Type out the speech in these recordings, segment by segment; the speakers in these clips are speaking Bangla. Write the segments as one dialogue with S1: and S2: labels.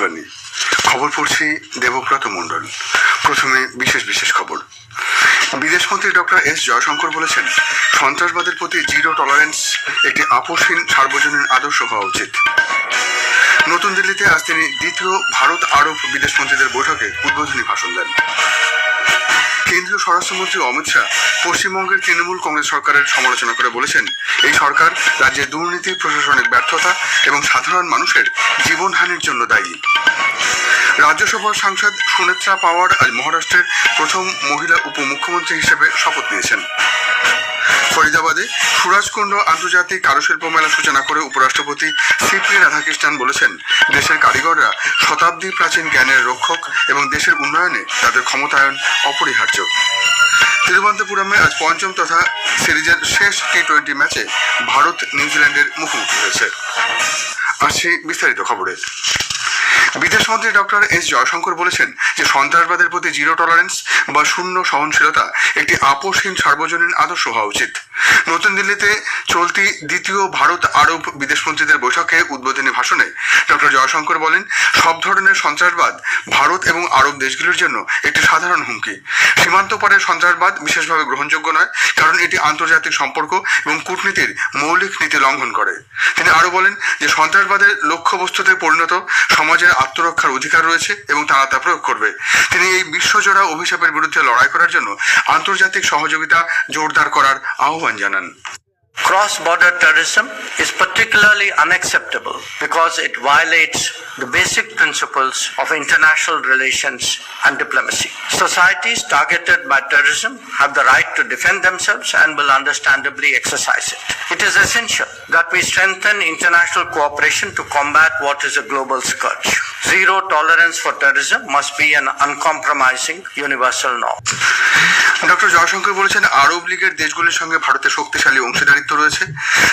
S1: আকাশবাণী খবর পড়ছি দেবব্রত মণ্ডল। প্রথমে বিশেষ বিশেষ খবর। বিদেশমন্ত্রী ডক্টর এস জয়শঙ্কর বলেছেন, সন্ত্রাসবাদের প্রতি জিরো টলারেন্স একটি আপোষহীন সার্বজনীন আদর্শ হওয়া উচিত। নতুন দিল্লিতে আজ তিনি দ্বিতীয় ভারত আরব বিদেশমন্ত্রীদের বৈঠকে উদ্বোধনী ভাষণ দেন। কেন্দ্রীয় স্বরাষ্ট্রমন্ত্রী অমিত শাহ পশ্চিমবঙ্গের তৃণমূল কংগ্রেস সরকারের সমালোচনা করে বলেছেন, এই সরকার রাজ্যের দুর্নীতি, প্রশাসনিক ব্যর্থতা এবং সাধারণ মানুষের জীবনহানির জন্য দায়ী। রাজ্যসভার সাংসদ সুনেত্রা পাওয়ার আজ মহারাষ্ট্রের প্রথম মহিলা উপমুখ্যমন্ত্রী হিসেবে শপথ নিয়েছেন। ফরিদাবাদে সুরাজকুণ্ড আন্তর্জাতিক কারুশিল্প মেলা সূচনা করে উপরাষ্ট্রপতি সিপি রাধাকৃষ্ণন বলেছেন, দেশের কারিগররা শতাব্দী প্রাচীন জ্ঞানের রক্ষক এবং দেশের উন্নয়নে তাদের ক্ষমতায়ন অপরিহার্য। তিরুবন্তপুরমে আজ পঞ্চম তথা সিরিজের শেষ টি টোয়েন্টি ম্যাচে ভারত নিউজিল্যান্ডের মুখোমুখি হয়েছে। আসছি বিস্তারিত খবরে বিদেশমন্ত্রী ডক্টর এস জয়শঙ্কর বলেছেন যে সন্ত্রাসবাদের প্রতি জিরো টলারেন্স বা শূন্য সহনশীলতা একটি আপোষহীন সার্বজনীন আদর্শ হওয়া উচিত। নতুন দিল্লিতে চলতি দ্বিতীয় ভারত আরব বিদেশমন্ত্রীদের বৈঠকে উদ্বোধনী ভাষণে ডক্টর জয়শঙ্কর বলেন, সব ধরনের সন্ত্রাসবাদ ভারত এবং আরব দেশগুলির জন্য একটি সাধারণ হুমকি। সীমান্ত পারে সন্ত্রাসবাদ বিশেষভাবে গ্রহণযোগ্য নয়, কারণ এটি আন্তর্জাতিক সম্পর্ক এবং কূটনীতির মৌলিক নীতি লঙ্ঘন করে। তিনি আরও বলেন যে, সন্ত্রাসবাদের লক্ষ্যবস্তুতে পরিণত সমাজের আত্মরক্ষার অধিকার রয়েছে এবং তারা তা প্রয়োগ করবে। তিনি এই বিশ্বজোড়া অভিশাপের বিরুদ্ধে লড়াই করার জন্য আন্তর্জাতিক সহযোগিতা জোরদার করার আহ্বান জানান।
S2: Cross border terrorism is particularly unacceptable because it violates the basic principles of international relations and diplomacy. Societies targeted by terrorism have the right to defend themselves and will understandably exercise it. It is essential that we strengthen international cooperation to combat what is a global scourge. Zero tolerance for terrorism must be an uncompromising universal norm.
S1: Doctor Jaishankar বলেছেন, আরব লীগের দেশগুলির সঙ্গে ভারতের শক্তিশালী অংশীদারিত্ব রয়েছে।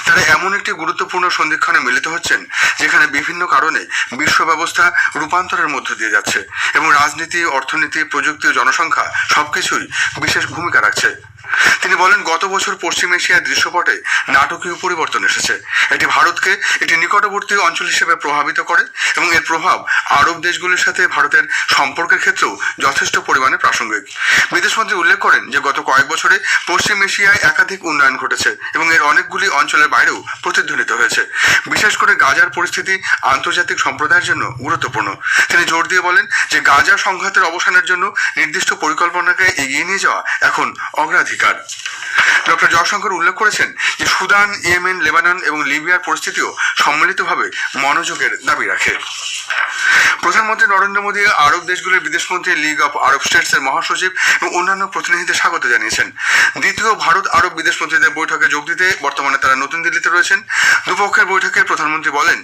S1: তারা এমন একটি গুরুত্বপূর্ণ সন্ধিক্ষণে মিলিত হচ্ছেন, যেখানে বিভিন্ন কারণে বিশ্ব ব্যবস্থা রূপান্তরের মধ্য দিয়ে যাচ্ছে এবং রাজনীতি, অর্থনীতি, প্রযুক্তি জনসংখ্যা সবকিছুই বিশেষ ভূমিকা রাখছে। তিনি বলেন, গত বছর পশ্চিম এশিয়ার দৃশ্যপটে নাটকীয় পরিবর্তন এসেছে। এটি ভারতকে একটি নিকটবর্তী অঞ্চল হিসেবে প্রভাবিত করে এবং এর প্রভাব আরব দেশগুলির সাথে ভারতের সম্পর্কের ক্ষেত্রেও যথেষ্ট পরিমাণে প্রাসঙ্গিক। বিদেশমন্ত্রী উল্লেখ করেন যে, গত কয়েক বছরে পশ্চিম এশিয়ায় একাধিক উন্নয়ন ঘটেছে এবং এর অনেকগুলি অঞ্চলের বাইরেও প্রতিধ্বনিত হয়েছে। বিশেষ করে গাজার পরিস্থিতি আন্তর্জাতিক সম্প্রদায়ের জন্য গুরুত্বপূর্ণ। তিনি জোর দিয়ে বলেন যে, গাজা সংঘাতের অবসানের জন্য নির্দিষ্ট পরিকল্পনাকে এগিয়ে নিয়ে যাওয়া এখন অগ্রাধিকার। ডক্টর জয়শঙ্কর উল্লেখ করেছেন যে সুদান, ইয়েমেন, লেবানন এবং লিবিয়ার পরিস্থিতিও সম্মিলিতভাবে মনোযোগের দাবি রাখে। প্রধানমন্ত্রী নরেন্দ্র মোদী আরব দেশগুলির বিদেশমন্ত্রী লিগ অফ আরব স্টেটস এর মহাসচিব এবং অন্যান্য প্রতিনিধিদের স্বাগত জানিয়েছেন। দ্বিতীয় ভারত আরব বিদেশমন্ত্রীদের বৈঠকে যোগ দিতে বর্তমানে তারা নতুন দিল্লিতে রয়েছেন। দুপক্ষের বৈঠকে প্রধানমন্ত্রী বলেন,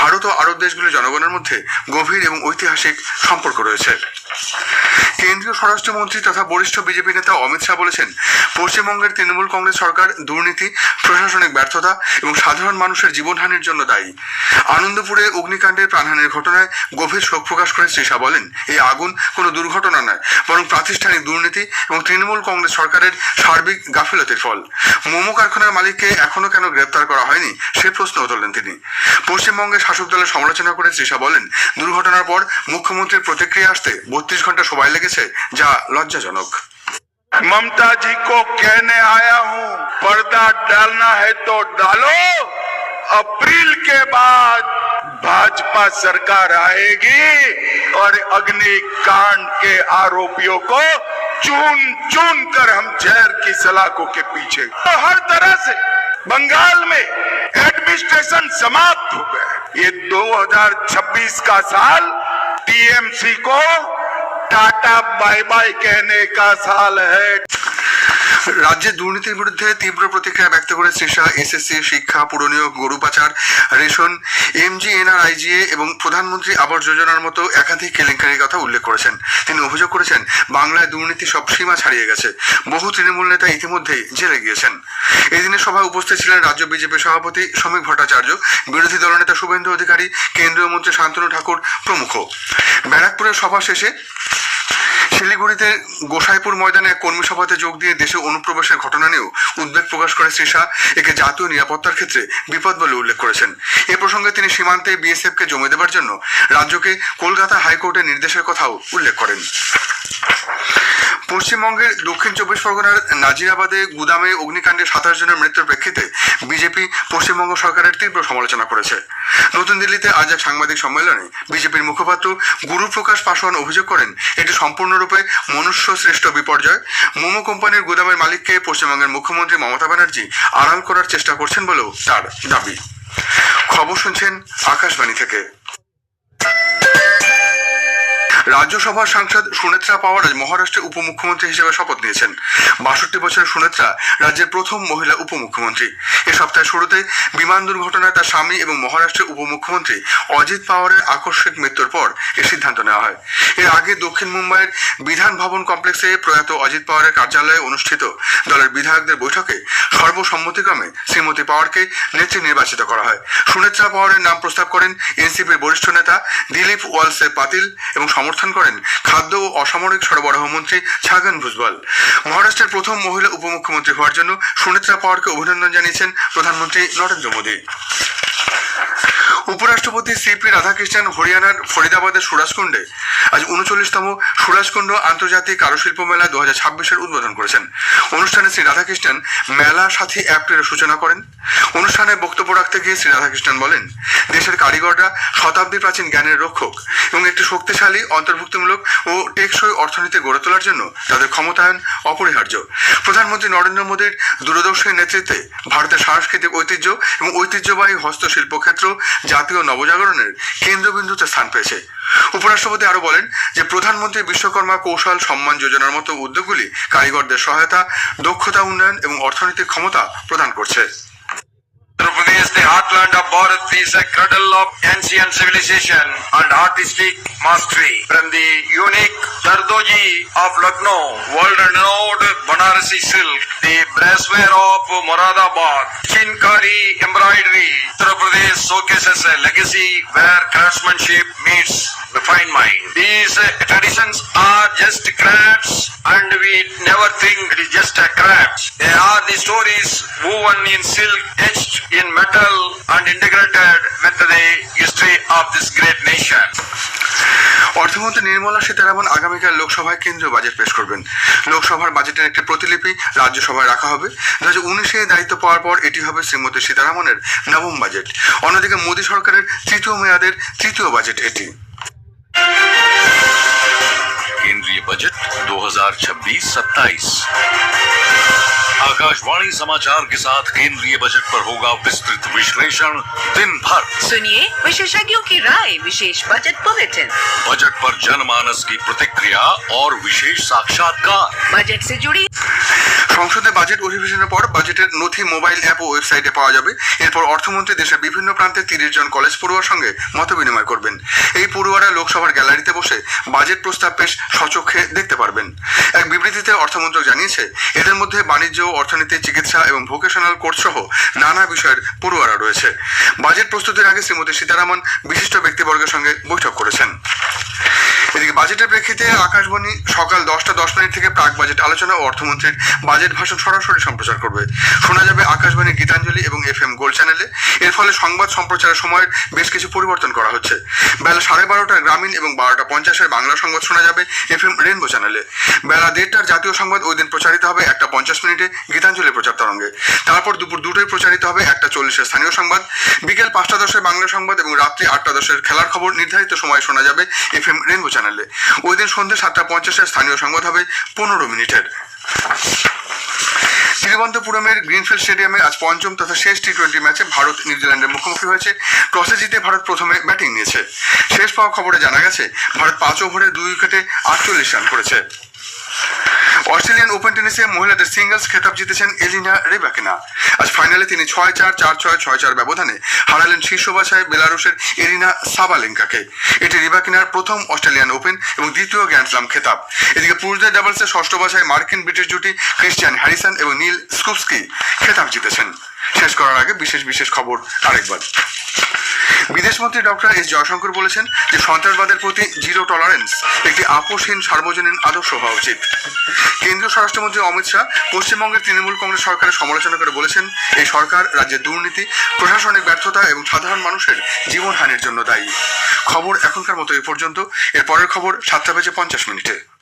S1: ভারত ও আরব দেশগুলির জনগণের মধ্যে গভীর এবং ঐতিহাসিক সম্পর্ক রয়েছে। কেন্দ্রীয় স্বরাষ্ট্রমন্ত্রী তথা বরিষ্ঠ বিজেপি নেতা অমিত শাহ বলেছেন, পশ্চিমবঙ্গের তৃণমূল কংগ্রেস সরকার দুর্নীতি, প্রশাসনিক ব্যর্থতা এবং সাধারণ মানুষের জীবনহানির জন্য দায়ী। আনন্দপুরে অগ্নিকাণ্ডের প্রাণহানির ঘটনায় গভীর শোক প্রকাশ করে শ্রী শাহ বলেন, এই আগুন কোনো দুর্ঘটনা নয়, বরং প্রাতিষ্ঠানিক দুর্নীতি এবং তৃণমূল কংগ্রেস সরকারের সার্বিক গাফিলতির ফল। মোমো কারখানার মালিককে এখনও কেন গ্রেপ্তার করা হয়নি, সে প্রশ্ন তোলেন তিনি। পশ্চিমবঙ্গের শাসক দলের সমালোচনা করে শ্রী শাহ বলেন, দুর্ঘটনার পর মুখ্যমন্ত্রীর প্রতিক্রিয়া আসতে বত্রিশ ঘণ্টা সময় লেগেছে। যা লজ্জাজনক
S3: ममता जी को कहने आया हूं पर्दा डालना है तो डालो अप्रैल के बाद भाजपा सरकार आएगी और अग्निकांड के आरोपियों को चुन चुन कर हम जहर की सलाखों के पीछे तो हर तरह से बंगाल में एडमिनिस्ट्रेशन समाप्त हो गया ये 2026 का साल टीएमसी को টাটা বাই বাই কেনে কা সাল
S1: রাজ্যে দুর্নীতির বিরুদ্ধে তীব্র প্রতিক্রিয়া ব্যক্ত করে শীর্ষা এসএসসি শিক্ষা, পূরণীয় গরু পাচার রেশন, এমজি এনআরআইজিএ এবং প্রধানমন্ত্রী আবাস যোজনার মতো একাধিক কেলেঙ্কারির কথা উল্লেখ করেছেন। তিনি অভিযোগ করেছেন, বাংলায় দুর্নীতি সব সীমা ছাড়িয়ে গেছে। বহু তৃণমূল নেতা ইতিমধ্যেই জেলে গিয়েছেন। এই দিনের সভায় উপস্থিত ছিলেন রাজ্য বিজেপি সভাপতি সমীক ভট্টাচার্য, বিরোধী দলনেতা শুভেন্দু অধিকারী, কেন্দ্রীয় মন্ত্রী শান্তনু ঠাকুর প্রমুখ। ব্যারাকপুরের সভা শেষে শিলিগুড়িতে গোসাইপুর ময়দানে এক কর্মী সভাতে যোগ দিয়ে দেশে অনুপ্রবেশের ঘটনা নিয়েও উদ্বেগ প্রকাশ করে শ্রী শাহ। একে জাতীয় নিরাপত্তার ক্ষেত্রে বিপদ বলে উল্লেখ করেছেন। এ প্রসঙ্গে তিনি সীমান্তে বিএসএফকে জমে দেবার জন্য রাজ্যকে কলকাতা হাইকোর্টের নির্দেশের কথাও উল্লেখ করেন। পশ্চিমবঙ্গের দক্ষিণ চব্বিশ পরগনার নাজিরাবাদে গুদামে অগ্নিকাণ্ডে সাতাশ জনের মৃত্যুর প্রেক্ষিতে বিজেপি পশ্চিমবঙ্গ সরকারের তীব্র সমালোচনা করেছে। নতুন দিল্লিতে আজ এক সাংবাদিক সম্মেলনে বিজেপির মুখপাত্র গুরুপ্রকাশ পাসওয়ান অভিযোগ করেন, এটি সম্পূর্ণরূপে মনুষ্য শ্রেষ্ঠ বিপর্যয়। মোমো কোম্পানির গুদামের মালিককে পশ্চিমবঙ্গের মুখ্যমন্ত্রী মমতা ব্যানার্জি আড়াল করার চেষ্টা করছেন বলেও তার দাবি। খবর শুনছেন আকাশবাণী থেকে। রাজ্যসভার সাংসদ সুনেত্রা পাওয়ার আজ মহারাষ্ট্রের উপমুখ্যমন্ত্রী হিসেবে শপথ নিয়েছেন। বাষট্টি বছরের সুনেত্রা রাজ্যের প্রথম মহিলা উপমুখ্যমন্ত্রী। এ সপ্তাহের শুরুতে বিমান দুর্ঘটনায় তার স্বামী এবং মহারাষ্ট্রের উপমুখ্যমন্ত্রী অজিত পাওয়ারের আকস্মিক মৃত্যুর পর এ সিদ্ধান্ত নেওয়া হয়। এর আগে দক্ষিণ মুম্বাইয়ের বিধান ভবন কমপ্লেক্সে প্রয়াত অজিত পাওয়ারের কার্যালয়ে অনুষ্ঠিত দলের বিধায়কদের বৈঠকে সর্বসম্মতিক্রমে শ্রীমতী পাওয়ারকে নেত্রী নির্বাচিত করা হয়। সুনেত্রা পাওয়ারের নাম প্রস্তাব করেন এনসিপির বরিষ্ঠ নেতা দিলীপ ওয়ালসে পাতিল এবং সমর্থন করেন খাদ্য ও অসামরিক সরবরাহ মন্ত্রী ছাগন ভুজবল। মহারাষ্ট্রের প্রথম মহিলা উপমুখ্যমন্ত্রী হওয়ার জন্য সুনেত্রা পাওয়ারকে অভিনন্দন জানিয়েছেন প্রধানমন্ত্রী নরেন্দ্র মোদী। উপরাষ্ট্রপতি সিপি রাধাকৃষ্ণন হরিয়ানার ফরিদাবাদের সুরাজকুণ্ডে আজ উনচল্লিশতম সুরাজকুণ্ড আন্তর্জাতিক কারুশিল্প মেলা দু হাজার ছাব্বিশের উদ্বোধন করেছেন। অনুষ্ঠানে শ্রী রাধাকৃষ্ণন মেলা সাথী অ্যাপটির সূচনা করেন। অনুষ্ঠানে বক্তব্য রাখতে গিয়ে শ্রী রাধাকৃষ্ণন বলেন, দেশের কারিগররা শতাব্দী প্রাচীন জ্ঞানের রক্ষক এবং একটি শক্তিশালী, অন্তর্ভুক্তিমূলক ও টেকসই অর্থনীতি গড়ে তোলার জন্য তাদের ক্ষমতায়ন অপরিহার্য। প্রধানমন্ত্রী নরেন্দ্র মোদীর দূরদর্শী নেতৃত্বে ভারতের সাংস্কৃতিক ঐতিহ্য এবং ঐতিহ্যবাহী হস্তশিল্প ক্ষেত্র জাতীয় নবজাগরণের কেন্দ্রবিন্দুতে স্থান পেয়েছে। উপরাষ্ট্রপতি আরও বলেন যে প্রধানমন্ত্রী বিশ্বকর্মা কৌশল সম্মান যোজনার মতো উদ্যোগগুলি কারিগরদের সহায়তা দক্ষতা উন্নয়ন এবং অর্থনৈতিক ক্ষমতা প্রদান করছে।
S4: আট Pradesh, is a cradle of ancient civilization and artistic mastery. From the unique Dardoji of Lucknow, world-renowned Banarasi silk, the brassware of Moradabad, Chinkari embroidery, Andhra Pradesh showcases a legacy where craftsmanship meets the fine mind. These traditions are just crafts and we never think it is just a craft. They are the stories woven in silk, etched in metal and integrated with the history of this great nation.
S1: অর্থমন্ত্রী নির্মলা সীতারামন আগামীকাল লোকসভায় কেন্দ্রীয় বাজেট পেশ করবেন লোকসভার বাজেটের একটি প্রতিলিপি রাজ্যসভায় রাখা হবে দু হাজার উনিশে দায়িত্ব পাওয়ার পর এটি হবে শ্রীমতী সীতারামনের নবম বাজেট অন্যদিকে মোদী সরকারের তৃতীয় মেয়াদের তৃতীয় বাজেট এটি
S5: बजट 2026-27 आकाशवाणी समाचार के साथ केंद्रीय बजट पर होगा विस्तृत विश्लेषण दिन भर।
S6: सुनिए विशेषज्ञों की राय विशेष बजट बुलेटिन।
S5: बजट पर जनमानस की प्रतिक्रिया और विशेष साक्षात्कार।
S6: बजट से जुड़ी
S1: সংসদে বাজেট অধিবেশনের পর বাজেটের নথি মোবাইল অ্যাপ ও ওয়েবসাইটে পাওয়া যাবে। এরপর অর্থমন্ত্রী দেশের বিভিন্ন প্রান্তে তিরিশ জন কলেজ পড়ুয়ার সঙ্গে মত বিনিময় করবেন। এই পড়ুয়ারা লোকসভার গ্যালারিতে বসে বাজেট প্রস্তাব পেশ সচক্ষে দেখতে পারবেন। এক বিবৃতিতে অর্থমন্ত্রক জানিয়েছে, এদের মধ্যে বাণিজ্য, অর্থনীতি, চিকিৎসা এবং ভোকেশনাল কোর্স সহ নানা বিষয়ের পড়ুয়ারা রয়েছে। বাজেট প্রস্তুতির আগে শ্রীমতী সীতারামন বিশিষ্ট ব্যক্তিবর্গের সঙ্গে বৈঠক করেছেন। এদিকে বাজেটের প্রেক্ষিতে আকাশবাণী সকাল দশটা দশ মিনিট থেকে প্রাক বাজেট আলোচনা ও অর্থমন্ত্রীর বাজেট ভাষণ সরাসরি সম্প্রচার করবে। শোনা যাবে আকাশবাণী গীতাঞ্জলি এবং এফ এম গোল্ড চ্যানেলে। এর ফলে সংবাদ সম্প্রচারের সময়ের বেশ কিছু পরিবর্তন করা হচ্ছে। বেলা সাড়ে বারোটার গ্রামীণ এবং বারোটা পঞ্চাশের বাংলা সংবাদ শোনা যাবে এফ এম রেনবো চ্যানেলে। বেলা দেড়টার জাতীয় সংবাদ ওই দিন প্রচারিত হবে একটা পঞ্চাশ মিনিটে গীতাঞ্জলি প্রচার তরঙ্গে। তারপর দুপুর দুটোয় প্রচারিত হবে একটা চল্লিশের স্থানীয় সংবাদ। বিকেল পাঁচটা দশের বাংলা সংবাদ এবং রাত্রি আটটা দশের খেলার খবর নির্ধারিত সময়ে শোনা যাবে এফ এম রেনবো চ্যানেলে। ওই দিন সন্ধ্যে সাতটা পঞ্চাশের স্থানীয় সংবাদ হবে পনেরো মিনিটের। তিরুবন্তপুরমের গ্রিনফিল্ড স্টেডিয়ামে আজ পঞ্চম তথা শেষ টি টোয়েন্টি ম্যাচে ভারত নিউজিল্যান্ডের মুখোমুখি হয়েছে। টসে জিতে ভারত প্রথমে ব্যাটিং নিয়েছে। শেষ পাওয়া খবরে জানা গেছে, ভারত পাঁচ ওভারে দুই উইকেটে আটচল্লিশ রান করেছে। অস্ট্রেলিয়ান ওপেন টেনিসে মহিলাদের সিঙ্গলস খেতাব জিতেছেন এলিনা রেবাকিনা। আজ ফাইনালে তিনি ছয় চার চার ছয় ছয় চার ব্যবধানে হারালেন শীর্ষ বাছায় বেলারুশের এলিনা সাবালেঙ্কাকে। এটি রিবাকিনার প্রথম অস্ট্রেলিয়ান ওপেন এবং দ্বিতীয় গ্র্যান্ডস্লাম খেতাব। এদিকে পুরুষদের ডাবলসে ষষ্ঠ বাছায় মার্কিন ব্রিটিশ জুটি ক্রিশ্চিয়ান হ্যারিসন এবং নীল স্কুপস্কি খেতাব জিতেছেন। শেষ করার আগে বিশেষ বিশেষ খবর আরেকবার। বিদেশমন্ত্রী ডক্টর এস জয়শঙ্কর বলেছেন যে, সন্ত্রাসবাদের প্রতি জিরো টলারেন্স একটি আপোষহীন সার্বজনীন আদর্শ হওয়া উচিত। কেন্দ্রীয় স্বরাষ্ট্রমন্ত্রী অমিত শাহ পশ্চিমবঙ্গের তৃণমূল কংগ্রেস সরকারের সমালোচনা করে বলেছেন, এই সরকার রাজ্যের দুর্নীতি, প্রশাসনিক ব্যর্থতা এবং সাধারণ মানুষের জীবনহানির জন্য দায়ী। খবর এখনকার মতো এ পর্যন্ত। এর পরের খবর সাতটা বেজে পঞ্চাশ মিনিটে।